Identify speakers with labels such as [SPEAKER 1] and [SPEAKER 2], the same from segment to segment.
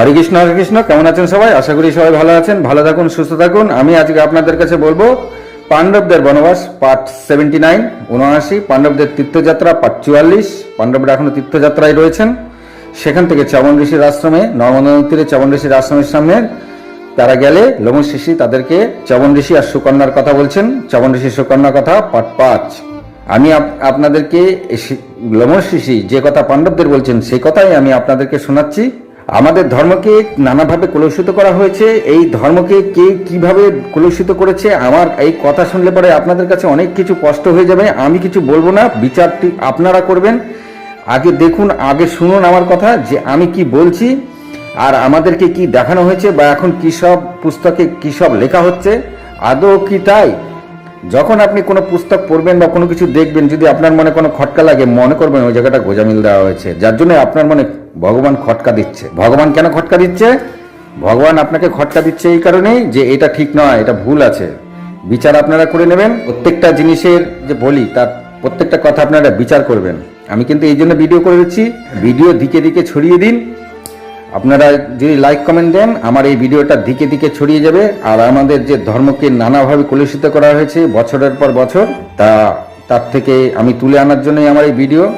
[SPEAKER 1] হরে কৃষ্ণ হরে কৃষ্ণ, কেমন আছেন সবাই? আশা করি সবাই ভালো আছেন, ভালো থাকুন, সুস্থ থাকুন। আমি আজকে আপনাদের কাছে বলব, পাণ্ডবদের বনবাস পার্ট সেভেন্টি নাইন উনআশি, পাণ্ডবদের তীর্থযাত্রা পার্ট চুয়াল্লিশ। পাণ্ডবরা এখনও তীর্থযাত্রায় রয়েছেন। সেখান থেকে চবন ঋষির আশ্রমে নর্মদা তীরে চবন ঋষির আশ্রমের সামনে তারা গেলে লবণ ঋষি তাদেরকে চবন ঋষি আর সুকন্যার কথা বলছেন। চবন ঋষি, সুকন্যার কথা পার্ট পাঁচ। আমি আপ- আপনাদেরকে লমন ঋষি যে কথা পাণ্ডবদের বলছেন, সেই কথাই আমি আপনাদেরকে শোনাচ্ছি। আমাদের ধর্মকে নানাভাবে কলুষিত করা হয়েছে। এই ধর্মকে কে কীভাবে কলুষিত করেছে? আমার এই কথা শুনলে পরে আপনাদের কাছে অনেক কিছু কষ্ট হয়ে যাবে। আমি কিছু বলব না, বিচারটি আপনারা করবেন। আগে দেখুন, আগে শুনুন আমার কথা, যে আমি কি বলছি আর আমাদেরকে কি দেখানো হয়েছে বা এখন কী সব পুস্তকে কী সব লেখা হচ্ছে। আদৌ কি তাই? যখন আপনি কোনো পুস্তক পড়বেন বা কোনো কিছু দেখবেন, যদি আপনার মনে কোনো খটকা লাগে, মনে করবেন ওই জায়গাটা গোজামিল দেওয়া হয়েছে। যার জন্য আপনার মনে ভগবান খটকা দিচ্ছে। ভগবান কেন খটকা দিচ্ছে? ভগবান আপনাকে খটকা দিচ্ছে এই কারণেই যে এটা ঠিক নয়, এটা ভুল আছে। বিচার আপনারা করে নেবেন। প্রত্যেকটা জিনিসের যে বলি, তার প্রত্যেকটা কথা আপনারা বিচার করবেন। আমি কিন্তু এই জন্য ভিডিও করে দিচ্ছি। ভিডিও দিকে দিকে ছড়িয়ে দিন। আপনারা যদি লাইক কমেন্ট দেন, আমার এই ভিডিওটা দিকে দিকে ছড়িয়ে যাবে। আর আমাদের যে ধর্মকে নানাভাবে কলুষিত করা হয়েছে বছরের পর বছর, তা, তার থেকে আমি তুলে আনার জন্যই আমার এই ভিডিও।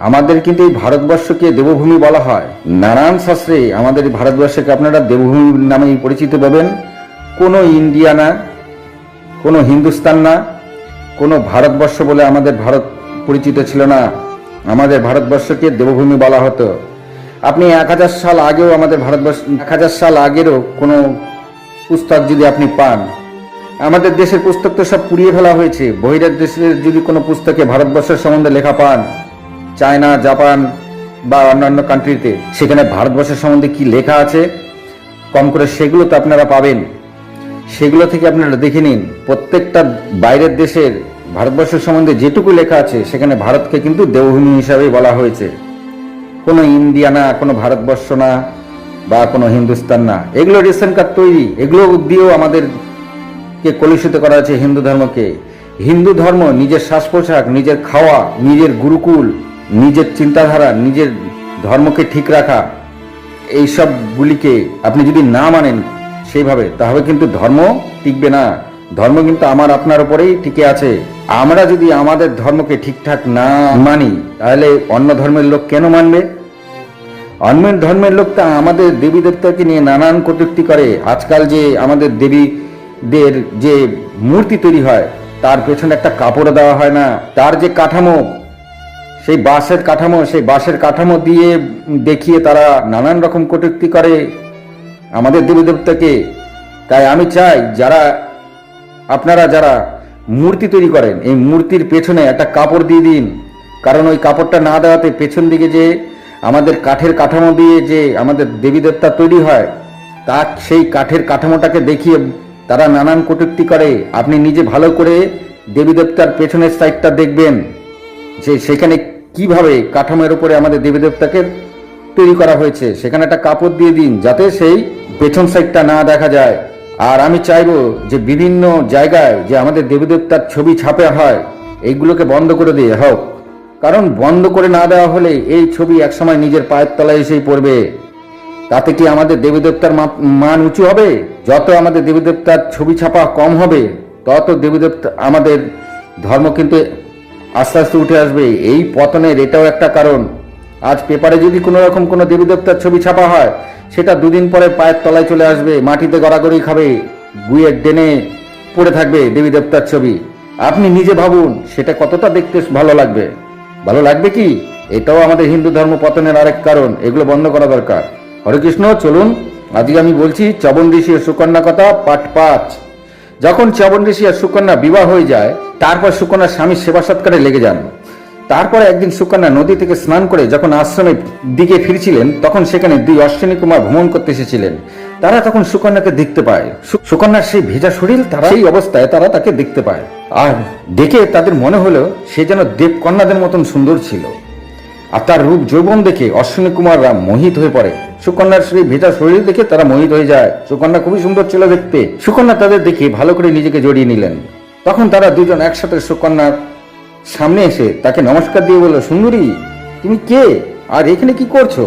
[SPEAKER 1] আমাদের কিন্তু এই ভারতবর্ষকে দেবভূমি বলা হয়। নারায়ণ শাস্ত্রে আমাদের ভারতবর্ষকে আপনারা দেবভূমি নামেই পরিচিত পাবেন। কোনো ইন্ডিয়া না, কোনো হিন্দুস্তান না, কোনো ভারতবর্ষ বলে আমাদের ভারত পরিচিত ছিল না। আমাদের ভারতবর্ষকে দেবভূমি বলা হতো। আপনি এক হাজার সাল আগেও আমাদের ভারতবর্ষ, এক হাজার সাল আগেরও কোনো পুস্তক যদি আপনি পান, আমাদের দেশের পুস্তক তো সব পুড়িয়ে ফেলা হয়েছে। বহিরের দেশের যদি কোনো পুস্তকে ভারতবর্ষের সম্বন্ধে লেখা পান, চায়না, জাপান বা অন্যান্য কান্ট্রিতে সেখানে ভারতবর্ষের সম্বন্ধে কি লেখা আছে? কম করে সেগুলো তো আপনারা পাবেন। সেগুলো থেকে আপনারা দেখে নিন। প্রত্যেকটা বাইরের দেশের ভারতবর্ষের সম্বন্ধে যেটুকু লেখা আছে, সেখানে ভারতকে কিন্তু দেবভূমি হিসাবে বলা হয়েছে। কোনো ইন্ডিয়া না, কোনো ভারতবর্ষ না, বা কোনো হিন্দুস্তান না। এগুলো রেশন কার্ড তৈরি। এগুলো দিয়েও আমাদেরকে কলুষিত করা হয়েছে হিন্দু ধর্মকে। হিন্দু ধর্ম নিজের শ্বাস পোশাক নিজের খাওয়া, নিজের গুরুকুল, নিজের চিন্তাধারা, নিজের ধর্মকে ঠিক রাখা, এইসবগুলিকে আপনি যদি না মানেন সেইভাবে, তাহলে কিন্তু ধর্ম টিকবে না। ধর্ম কিন্তু আমার আপনার উপরেই টিকে আছে। আমরা যদি আমাদের ধর্মকে ঠিকঠাক না মানি, তাহলে অন্য ধর্মের লোক কেন মানবে? অন্য ধর্মের লোক তা আমাদের দেবী দেবতাকে নিয়ে নানান কটূক্তি করে। আজকাল যে আমাদের দেবীদের যে মূর্তি তৈরি হয়, তার পেছনে একটা কাপড় দেওয়া হয় না। তার যে কাঠামো, সেই বাঁশের কাঠামো, সেই বাঁশের কাঠামো দিয়ে দেখিয়ে তারা নানান রকম কটূক্তি করে আমাদের দেবী দেবতাকে তাই আমি চাই যারা আপনারা যারা মূর্তি তৈরি করেন, এই মূর্তির পেছনে একটা কাপড় দিয়ে দিন। কারণ ওই কাপড়টা না দেওয়াতে পেছন দিকে যে আমাদের কাঠের কাঠামো দিয়ে যে আমাদের দেবী দেবতা তৈরি হয়, তা সেই কাঠের কাঠামোটাকে দেখিয়ে তারা নানান কটুক্তি করে। আপনি নিজে ভালো করে দেবী দেবতার পেছনের সাইডটা দেখবেন যে সেখানে কীভাবে কাঠামোর উপরে আমাদের দেবী দেবতাকে তৈরি করা হয়েছে। সেখানে একটা কাপড় দিয়ে দিন যাতে সেই পেছন সাইডটা না দেখা যায়। আর আমি চাইব যে বিভিন্ন জায়গায় যে আমাদের দেবী দেবতার ছবি ছাপে হয়, এইগুলোকে বন্ধ করে দিয়ে হোক। কারণ বন্ধ করে না দেওয়া হলে এই ছবি একসময় নিজের পায়ের তলায় এসেই পড়বে। তাতে কি আমাদের দেবী দেবতার মা- মান উঁচু হবে? যত আমাদের দেবী দেবতার ছবি ছাপা কম হবে, তত দেবী দেবতা আমাদের ধর্ম কিন্তু আস্তে আস্তে উঠে আসবে। এই পতনের এটাও একটা কারণ। আজ পেপারে যদি কোনো রকম কোনো দেবী দেবতার ছবি ছাপা হয়, সেটা দুদিন পরে পায়ের তলায় চলে আসবে, মাটিতে গড়াগড়ি খাবে, গুয়ের ডেনে পড়ে থাকবে দেবী দেবতার ছবি। আপনি নিজে ভাবুন, সেটা কতটা দেখতে ভালো লাগবে। ভালো লাগবে কি? এটাও আমাদের হিন্দু ধর্ম পতনের আরেক কারণ, এগুলো বন্ধ করা দরকার। হরে কৃষ্ণ চলুন, আজকে আমি বলছি চবন ঋষি ও সুকন্যা কথা, পাঠ পাঁচ। যখন চবন ঋষি আর সুকন্যা বিবাহ হয়ে যায়, তারপর সুকন্যা স্বামীর সেবা সৎকারে লেগে যান। তারপরে একদিন সুকন্যা নদী থেকে স্নান করে যখন আশ্রমের দিকে ফিরছিলেন, তখন সেখানে দুই অশ্বিনী কুমার ভ্রমণ করতে এসেছিলেন। তারা তখন সুকন্যাকে দেখতে পায়। সুকন্যার সেই ভেজা শরীর, তারা সেই অবস্থায় তারা তাকে দেখতে পায়। আর দেখে তাদের মনে হলো সে যেন দেবকন্যাদের মতন সুন্দর ছিল। আর তার রূপ যৌবন দেখে অশ্বিনী কুমাররা মোহিত হয়ে পড়ে। সুকন্যার সেই ভেজা শরীর দেখে তারা মোহিত হয়ে যায়। সুকন্যা খুবই সুন্দর ছিল দেখতে। সুকন্যা তাদের দেখে ভালো করে নিজেকে জড়িয়ে নিলেন। তখন তারা দুজন একসাথে সুকন্যার সামনে এসে তাকে নমস্কার দিয়ে বলল, সুন্দরী, তুমি কে? আর এখানে কি করছ?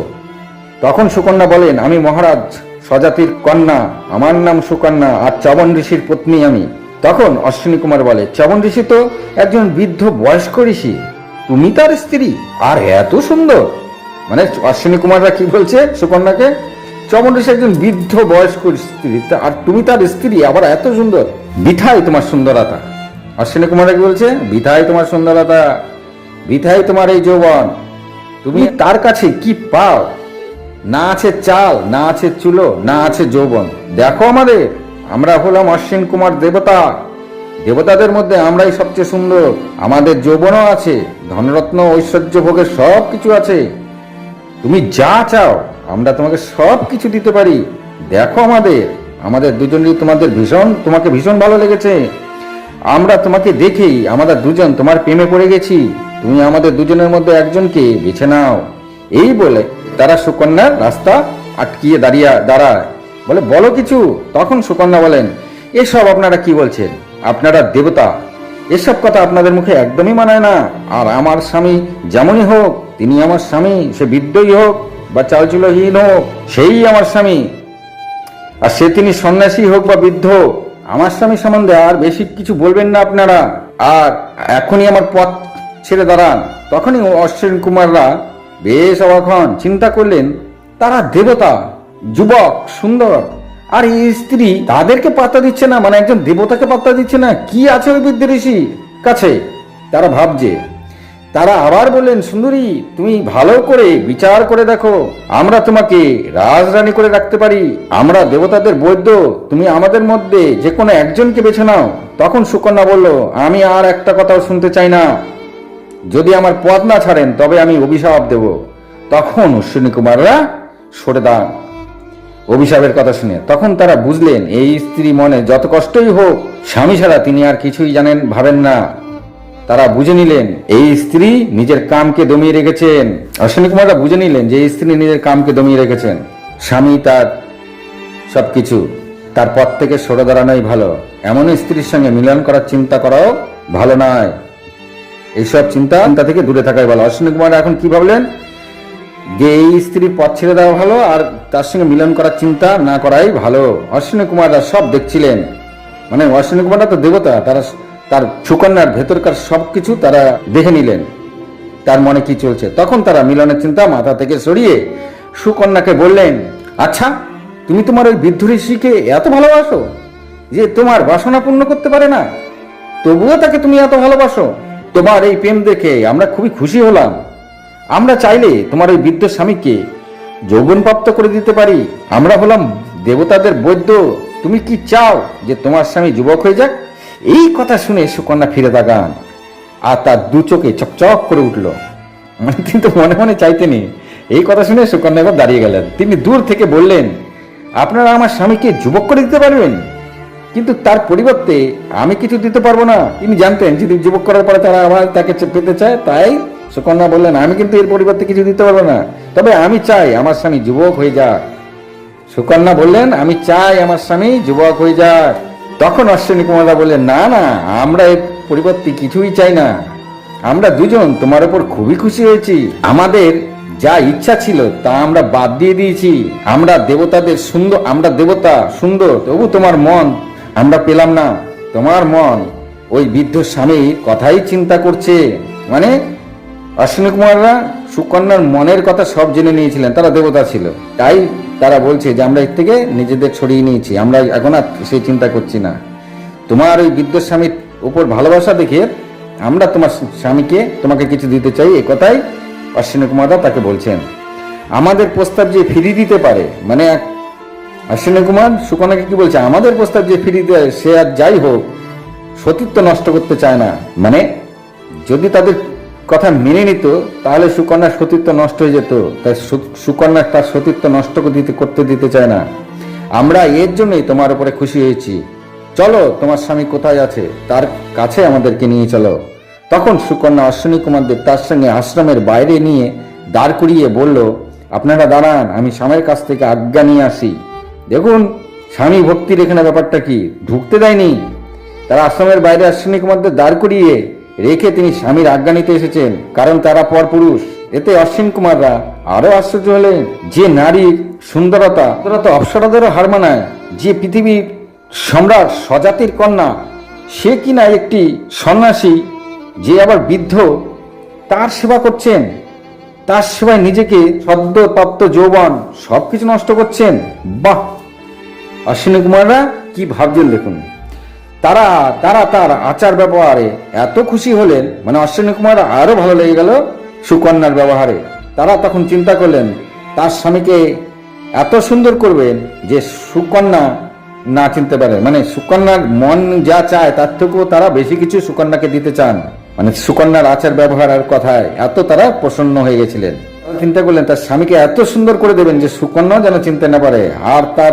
[SPEAKER 1] তখন সুকন্যা বলেন, আমি মহারাজ, স্বজাতির কন্যা, আমার নাম সুকন্যা, আর চবন ঋষির পত্নী আমি। তখন অশ্বিনী কুমার বলে চবন ঋষি তো একজন বৃদ্ধ বয়স্ক ঋষি, তুমি তার স্ত্রী? আর এত সুন্দর! মানে অশ্বিনী কুমাররা কি বলছে সুকন্যাকে? চবন ঋষি একজন বৃদ্ধ বয়স্ক স্ত্রী আর তুমি তার স্ত্রী, আবার এত সুন্দর। বিথাই তোমার সুন্দরতা। অশ্বিনী কুমার কি বলছে বিথাই তোমার সুন্দরতা বিথাই তোমার এই যৌবন। তুমি তার কাছে কি পাও? না আছে চাল না আছে চুলো না আছে যৌবন। দেখো আমাদের আমরা হলাম অশ্বিন কুমার দেবতা। দেবতাদের মধ্যে আমরাই সবচেয়ে সুন্দর। আমাদের যৌবনও আছে ধনরত্ন ঐশ্বর্য ভোগের সব কিছু আছে। তুমি যা চাও আমরা তোমাকে সব কিছু দিতে পারি। দেখো আমাদের আমাদের দুজনেরই তোমাদের ভীষণ তোমাকে ভীষণ ভালো লেগেছে। আমরা তোমাকে দেখেই আমাদের দুজন তোমার প্রেমে পড়ে গেছি। তুমি আমাদের দুজনের মধ্যে একজনকে বেছে নাও। এই বলে তারা সুকন্যার রাস্তা আটকিয়ে দাঁড়িয়ে দাঁড়ায়। বলে, বলো কিছু? তখন সুকন্যা বলেন, এসব আপনারা কি বলছেন? আপনারা দেবতা। এসব কথা আপনাদের মুখে একদমই মানায় না। আর আমার স্বামী যেমনই হোক, তিনি আমার স্বামী, সে বিদ্যই হোক বা চালচুলহীন হোক, সেই আমার স্বামী। আর সে তিনি সন্ন্যাসী হোক বা বৃদ্ধ আমার স্বামী সম্বন্ধে আর বেশি কিছু বলবেন না আপনারা। আর এখনই আমার পথ ছেড়ে দাঁড়ান। তখনই অশ্বিন কুমাররা বেশ অবাক হন। চিন্তা করলেন, তারা দেবতা, যুবক, সুন্দর। আর এই স্ত্রী তাদেরকে পাত্তা দিচ্ছে না? মানে একজন দেবতাকে পাত্তা দিচ্ছে না? কি আছে ওই বৃদ্ধ ঋষি কাছে? তারা ভাবছে তারা আবার বললেন, সুন্দরী, তুমি ভালো করে বিচার করে দেখো। আমরা তোমাকে রাজরানী করে রাখতে পারি। আমরা দেবতাদের বৈদ্য, তুমি আমাদের মধ্যে যে কোনো একজনকে বেছে নাও। তখন সুকন্যা বলল, আমি আর একটা কথাও শুনতে চাই না। যদি আমার পথ না ছাড়েন, তবে আমি অভিশাপ দেব। তখন অশ্বিনী কুমাররা সরে দান অভিশাপের কথা শুনে তখন তারা বুঝলেন, এই স্ত্রী মনে যত কষ্টই হোক, স্বামী ছাড়া তিনি আর কিছুই জানেন, ভাবেন না। তারা বুঝে নিলেন, এই স্ত্রী নিজের কামকে দমিয়ে রেখেছেন। অশ্বিনী কুমাররা বুঝে নিলেন যে এই স্ত্রী নিজের কামকে দমিয়ে রেখেছেন। স্বামী তার সবকিছু, তার পথ থেকে সরে দাঁড়ানোই ভালো। এমন স্ত্রীর সঙ্গে মিলন করার চিন্তা করাও ভালো নয়। এইসব চিন্তা চিন্তা থেকে দূরে থাকাই ভালো। অশ্বিনী কুমার এখন কি ভাবলেন? যে এই স্ত্রীর পথ ছেড়ে দেওয়া ভালো আর তার সঙ্গে মিলন করার চিন্তা না করাই ভালো। অশ্বিনী কুমাররা সব দেখছিলেন। মানে অশ্বিনী কুমাররা তো দেবতা, তারা তার সুকন্যার ভেতরকার সবকিছু তারা দেখে নিলেন। তার মনে কি চলছে? তখন তারা মিলনের চিন্তা মাথা থেকে সরিয়ে সুকন্যাকে বললেন আচ্ছা তুমি তোমার ওই বৃদ্ধ ঋষিকে এত ভালোবাসো যে তোমার বাসনা পূর্ণ করতে পারে না? তবুও তাকে তুমি এত ভালোবাসো। তোমার এই প্রেম দেখে আমরা খুবই খুশি হলাম। আমরা চাইলে তোমার ওই বৃদ্ধ স্বামীকে যৌবনপ্রাপ্ত করে দিতে পারি। আমরা হলাম দেবতাদের বৈদ্য। তুমি কি চাও যে তোমার স্বামী যুবক হয়ে যাক? এই কথা শুনে সুকন্যা ফিরে তাকান, আর তার দু চোখে চকচক করে উঠল। মানে তিনি তো মনে মনে চাইতেনি, এই কথা শুনে সুকন্যা এবার দাঁড়িয়ে গেলেন। তিনি দূর থেকে বললেন, আপনারা আমার স্বামীকে যুবক করে দিতে পারবেন? কিন্তু তার পরিবর্তে আমি কিছু দিতে পারব না। তিনি জানতেন যদি যুবক করার পরে তারা আবার তাকে পেতে চায়, তাই সুকন্যা বললেন, আমি কিন্তু এর পরিবর্তে কিছু দিতে পারব না। তবে আমি চাই আমার স্বামী যুবক হয়ে যাক। সুকন্যা বললেন, আমি চাই আমার স্বামী যুবক হয়ে যাক। তখন অশ্বিনী কুমাররা বললেন, না না, আমরা এর পরিবর্তে কিছুই চাই না। আমরা দুজন তোমার উপর খুবই খুশি হয়েছি। আমাদের যা ইচ্ছা ছিল তা আমরা বাদ দিয়ে দিয়েছি। আমরা দেবতাদের সুন্দর, আমরা দেবতা সুন্দর, তবু তোমার মন আমরা পেলাম না। তোমার মন ওই বৃদ্ধ স্বামীর কথাই চিন্তা করছে। মানে অশ্বিনী কুমাররা সুকন্যার মনের কথা সব জেনে নিয়েছিলেন, তারা দেবতা ছিল। তাই তারা বলছে যে, আমরা এর থেকে নিজেদের ছড়িয়ে নিয়েছি। আমরা এখন আর সেই চিন্তা করছি না। তোমার ওই বৃদ্ধ স্বামীর উপর ভালোবাসা দেখে আমরা তোমার স্বামীকে তোমাকে কিছু দিতে চাই। এ কথাই অশ্বিনী কুমাররা তাকে বলছেন। আমাদের প্রস্তাব যে ফিরিয়ে দিতে পারে মানে অশ্বিনী কুমার সুকন্যাকে কি বলছে, আমাদের প্রস্তাব যে ফিরিয়ে দেয়, সে আর যাই হোক, সতীত্ব নষ্ট করতে চায় না। মানে যদি তাদের কথা মেনে নিত, তাহলে সুকন্যার সতীত্ব নষ্ট হয়ে যেত। তাই সুকন্যা তার সতীত্ব নষ্ট দিতে, করতে দিতে চায় না। আমরা এর জন্যই তোমার উপরে খুশি হয়েছি। চলো, তোমার স্বামী কোথায় আছে? তার কাছে আমাদেরকে নিয়ে চলো। তখন সুকন্যা অশ্বিনী কুমারদের তার সঙ্গে আশ্রমের বাইরে নিয়ে দাঁড় করিয়ে বলল, আপনারা দাঁড়ান, আমি স্বামীর কাছ থেকে আজ্ঞা নিয়ে আসি। দেখুন, স্বামী ভক্তির এখানে ব্যাপারটা কি? ঢুকতে দেয়নি? তারা আশ্রমের বাইরে অশ্বিনী কুমারদের দাঁড় করিয়ে রেখে তিনি স্বামীর আজ্ঞা নিতে এসেছেন, কারণ তারা পরপুরুষ। এতে অশ্বিন কুমাররা আরও আশ্চর্য হলেন, যে নারীর সুন্দরতা সুন্দরতা অপ্সরাদেরও হার মানায়, যে পৃথিবীর সম্রাট স্বজাতির কন্যা, সে কিনা একটি সন্ন্যাসী, যে আবার বৃদ্ধ, তার সেবা করছেন, তার সেবায় নিজেকে সদ্য তপ্ত যৌবন সবকিছু নষ্ট করছেন। বাহ! অশ্বিনী কুমাররা কি ভাবছেন দেখুন। তারা তারা তার আচার ব্যবহারে এত খুশি হলেন মানে অশ্বিনী কুমার আরও ভালো লেগে গেল সুকন্যার ব্যবহারে। তারা তখন চিন্তা করলেন, তার স্বামীকে এত সুন্দর করবেন যে সুকন্যা না চিনতে পারে। মানে সুকন্যার মন যা চায়, তার থেকেও তারা বেশি কিছু সুকন্যাকে দিতে চান। মানে সুকন্যার আচার ব্যবহার আর কথায় এত তারা প্রসন্ন হয়ে গেছিলেন। চিন্তা করলেন, তার স্বামীকে এত সুন্দর করে দেবেন যে সুকন্যা যেন চিনতে না পারে। আর তার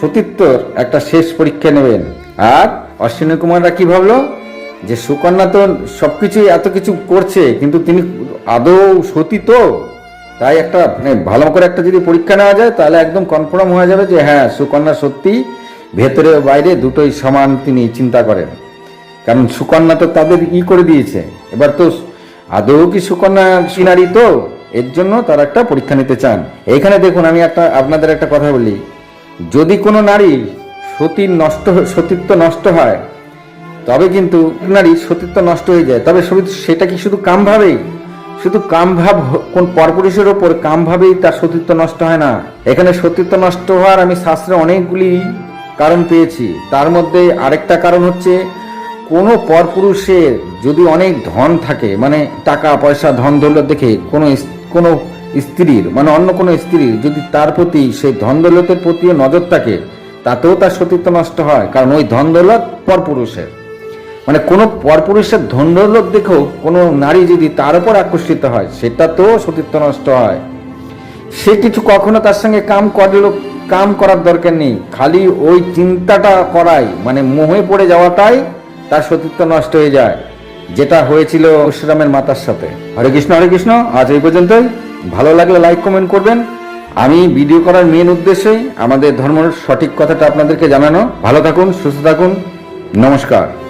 [SPEAKER 1] সতীত্বর একটা শেষ পরীক্ষা নেবেন। আর অশ্বিনী কুমাররা কি ভাবলো? যে সুকন্যা তো সব সবকিছু এত কিছু করছে, কিন্তু তিনি আদৌ সতী তো? তাই একটা মানে ভালো করে একটা যদি পরীক্ষা নেওয়া যায়, তাহলে একদম কনফার্ম হয়ে যাবে যে হ্যাঁ সুকন্যা সত্যি। ভেতরে ও বাইরে দুটোই সমান তিনি চিন্তা করেন। কারণ সুকন্যা তো তাদের ই করে দিয়েছে। এবার তো আদৌ কি সুকন্যা সিনারি তো? এর জন্য তারা একটা পরীক্ষা নিতে চান। এইখানে দেখুন, আমি একটা আপনাদের একটা কথা বলি। যদি কোনো নারী সতীর নষ্ট, সতীত্ব নষ্ট হয়, তবে কিন্তু নারী সতীত্ব নষ্ট হয়ে যায়। তবে সেটা কি শুধু কামভাবেই? শুধু কাম ভাব হ- কোন পরপুরুষের ওপর কামভাবেই তার সতীত্ব নষ্ট হয় না। এখানে সতীত্ব নষ্ট হওয়ার আমি শাস্ত্রে অনেকগুলি কারণ পেয়েছি। তার মধ্যে আরেকটা কারণ হচ্ছে, কোনো পরপুরুষের যদি অনেক ধন থাকে মানে টাকা, পয়সা, ধন দৌলত দেখে কোনো কোনো স্ত্রীর মানে অন্য কোনো স্ত্রীর যদি তার প্রতি সেই ধন দৌলতের প্রতিও নজর থাকে তাতেও তার সতীত্ব নষ্ট হয়, কারণ ওই ধন দৌলত পরপুরুষের। মানে কোনো পরপুরুষের ধন দৌলত দেখেও কোনো নারী যদি তার উপর আকর্ষিত হয় সেটা তো সতীত্ব নষ্ট হয়। সে কিছু কখনো তার সঙ্গে কাম করল কাম করার দরকার নেই, খালি ওই চিন্তাটা করাই মানে মোহে পড়ে যাওয়াটাই তার সতীত্ব নষ্ট হয়ে যায়, যেটা হয়েছিল পরশুরামের মাতার সাথে। হরে কৃষ্ণ হরে কৃষ্ণ, আজ এই পর্যন্তই। ভালো লাগলে লাইক কমেন্ট করবেন। আমি ভিডিও করার মেন উদ্দেশ্যই আমাদের ধর্মের সঠিক কথাটা আপনাদেরকে জানানো। ভালো থাকুন, সুস্থ থাকুন। নমস্কার।